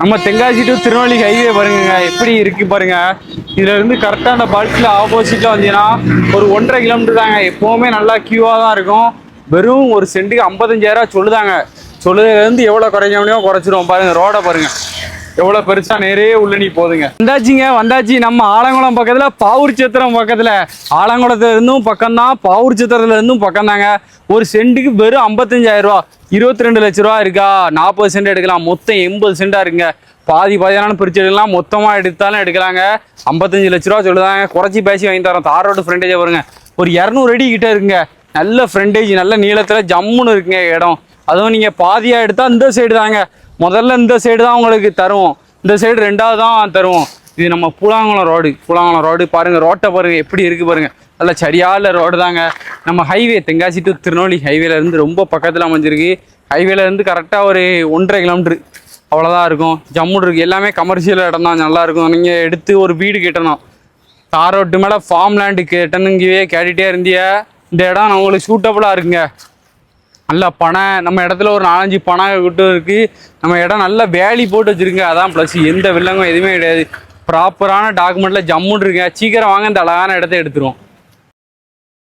நம்ம Tenkasi to Tirunelveli highway பாருங்க எப்படி இருக்கு பாருங்க. இதுல இருந்து கரெக்டா அந்த பல்க்ல ஆப்போசிட்ல வந்தீங்கன்னா ஒரு ஒன்றரை கிலோமீட்டர் தாங்க. எப்பவுமே நல்லா கியூவா தான் இருக்கும். வெறும் ஒரு சென்ட்டுக்கு ஐம்பத்தஞ்சாயிரம் சொல்லுதாங்க. சொல்லுதுல இருந்து எவ்வளவு முடியுமோ குறைச்சிருவோம் பாருங்க. ரோட பாருங்க. எவ்வளவு பெருசா நேரே உள்ள நீ போதுங்க. வந்தாச்சுங்க வந்தாச்சு. நம்ம ஆலங்குளம் பக்கத்துல பாவூர் சத்திரம் பக்கத்துல. ஆலங்குளத்துல இருந்தும் பக்கம் தான் பாவூர் சத்திரத்துல இருந்தும் பக்கம் தாங்க ஒரு சென்ட்டுக்கு வெறும் ஐம்பத்தஞ்சாயிரம் ரூபா. இருபத்தி ரெண்டு லட்ச ரூபா இருக்கா? நாற்பது சென்ட் எடுக்கலாம். மொத்தம் எண்பது சென்டா இருக்குங்க. பாதி பாதியான பிரிச்சு எடுக்கலாம். மொத்தமா எடுத்தாலும் எடுக்கலாங்க. ஐம்பத்தஞ்சு லட்ச ரூபா சொல்லுதாங்க. குறைச்சி பேசி வாங்கி தரோம் தார் ரோடு ஃப்ரண்டேஜ் வருங்க ஒரு இரநூறு அடி கிட்ட இருக்குங்க. நல்ல ஃப்ரெண்டேஜ் நல்ல நீளத்துல ஜம்முன்னு இருக்குங்க இடம். அதுவும் நீங்க பாதியா எடுத்தா இந்த சைடு தாங்க. முதல்ல இந்த சைடு தான் உங்களுக்கு தருவோம். இந்த சைடு ரெண்டாவது தான் தருவோம். இது நம்ம பூலாங்குளம் ரோடு பூலாங்குளம் ரோடு பாருங்கள் ரோட்டை பாருங்க எப்படி இருக்குது பாருங்கள் நல்ல சரியான ரோடு தாங்க. நம்ம ஹைவே தென்காசி டு திருநெல்வேலி ஹைவேலேருந்து ரொம்ப பக்கத்தில் அமைஞ்சிருக்கு. ஹைவேலேருந்து கரெக்டாக ஒரு ஒன்றரை கிலோமீட்ரு அவ்வளோதான் இருக்கும். ஜம்முன்னு இருக்குது எல்லாமே கமர்ஷியல் இடம் தான். நல்லாயிருக்கும் நீங்கள் எடுத்து ஒரு வீடு கட்டணும். தார் ரோட்டு மேலே ஃபார்ம் லேண்டு கேட்டனுங்கவே கேட்டுகிட்டே இருந்திய. இந்த இடம் உங்களுக்கு சூட்டபுளாக இருக்குங்க. நல்ல பனை நம்ம இடத்துல ஒரு நாலஞ்சு பனை கிட்ட இருக்குது நம்ம இடம் நல்ல வேலி போட்டு வச்சுருங்க அதான் ப்ளஸ் எந்த வில்லங்கும் எதுவுமே கிடையாது. ப்ராப்பரான டாக்குமெண்ட்டில் ஜம்முன்னு இருக்குங்க சீக்கிரம் வாங்க இந்த அழகான இடத்த எடுத்துருவோம்.